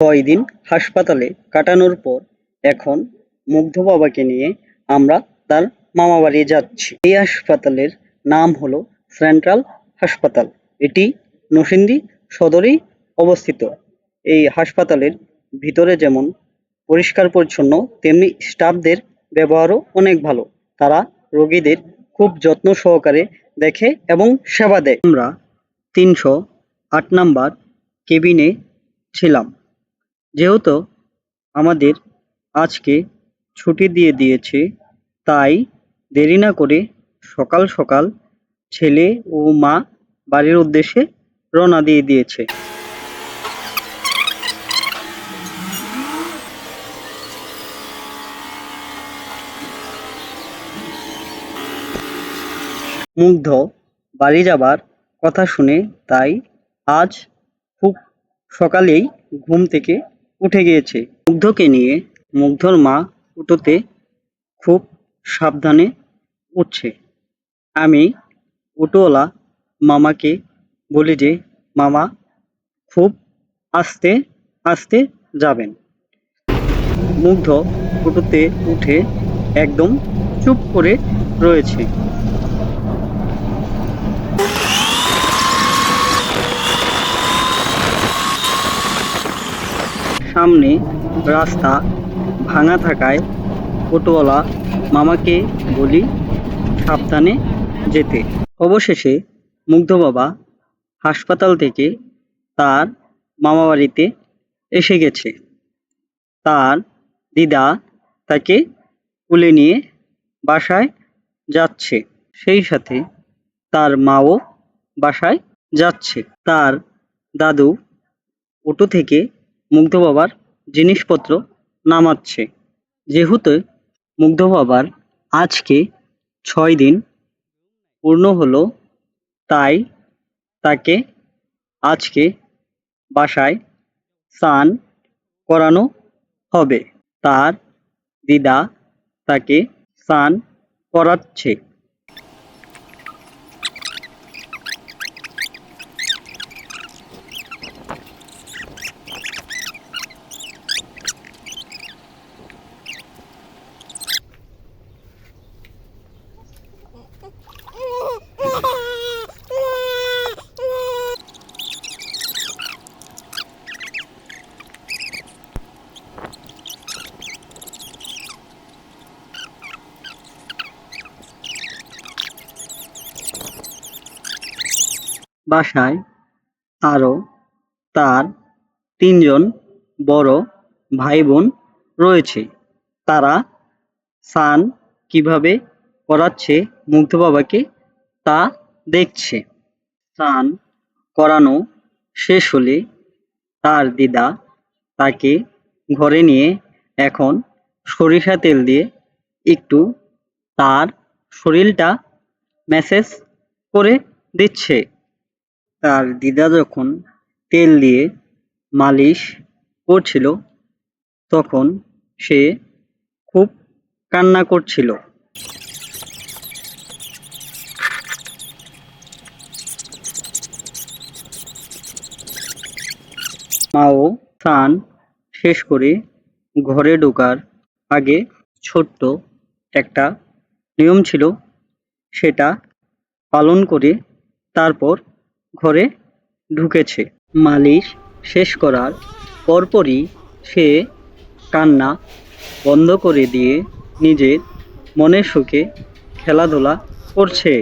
ছয় দিন হাসপাতালে কাটানোর পর এখন মুগ্ধ বাবাকে নিয়ে আমরা তার মামা বাড়ি যাচ্ছি। এই হাসপাতালের নাম হলো সেন্ট্রাল হাসপাতাল। এটি নরসিংদী সদরেই অবস্থিত। এই হাসপাতালের ভিতরে যেমন পরিষ্কার পরিচ্ছন্ন, তেমনি স্টাফদের ব্যবহারও অনেক ভালো। তারা রোগীদের খুব যত্ন সহকারে দেখে এবং সেবা দেয়। আমরা তিনশো আট নাম্বার কেবিনে ছিলাম। যেহেতু আমাদের আজকে ছুটি দিয়ে দিয়েছে, তাই দেরি না করে সকাল সকাল ছেলে ও মা বাড়ির উদ্দেশ্যে রওনা দিয়ে দিয়েছে। মুগ্ধ বাড়ি যাবার কথা শুনে তাই আজ খুব সকালেই ঘুম থেকে উঠে গিয়েছে। মুগ্ধকে নিয়ে মুগ্ধর মা উঠোতে খুব সাবধানে উঠছে। আমি উটোওয়ালা মামাকে বলি যে, মামা, খুব আস্তে আস্তে যাবেন। মুগ্ধ উটোতে উঠে একদম চুপ করে রয়েছে। সামনে রাস্তা ভাঙা থাকায় অটোওয়ালা মামাকে বলি সাবধানে যেতে। অবশেষে মুগ্ধ বাবা হাসপাতাল থেকে তার মামা বাড়িতে এসে গেছে। তার দিদা তাকে কুলে নিয়ে বাসায় যাচ্ছে। সেই সাথে তার মাও বাসায় যাচ্ছে। তার দাদু অটো থেকে মুগ্ধ বাবার জিনিসপত্র নামাচ্ছে। যেহেতু মুগ্ধ বাবার আজকে ছয় দিন পূর্ণ হলো, তাই তাকে আজকে বাসায় স্নান করানো হবে। তার দিদা তাকে স্নান করাচ্ছে। বাসায় আরও তার তিনজন বড় ভাই বোন রয়েছে। তারা স্নান কীভাবে করাচ্ছে, মুগ্ধ বাবাকে তা দেখছে। স্নান করানো শেষ হলে তার দিদা তাকে ঘরে নিয়ে এখন সরিষা তেল দিয়ে একটু তার শরীরটা ম্যাসেজ করে দিচ্ছে। তার দিদা যখন তেল দিয়ে মালিশ করছিল, তখন সে খুব কান্না করছিল। মাও স্নান শেষ করে ঘরে ঢোকার আগে ছোট্ট একটা নিয়ম ছিল, সেটা পালন করে তারপর ঘরে ঢুকেছে। মালিশ শেষ করার পরপরই সে কান্না বন্ধ করে দিয়ে নিজের মনের সুখে খেলাধুলা করছে।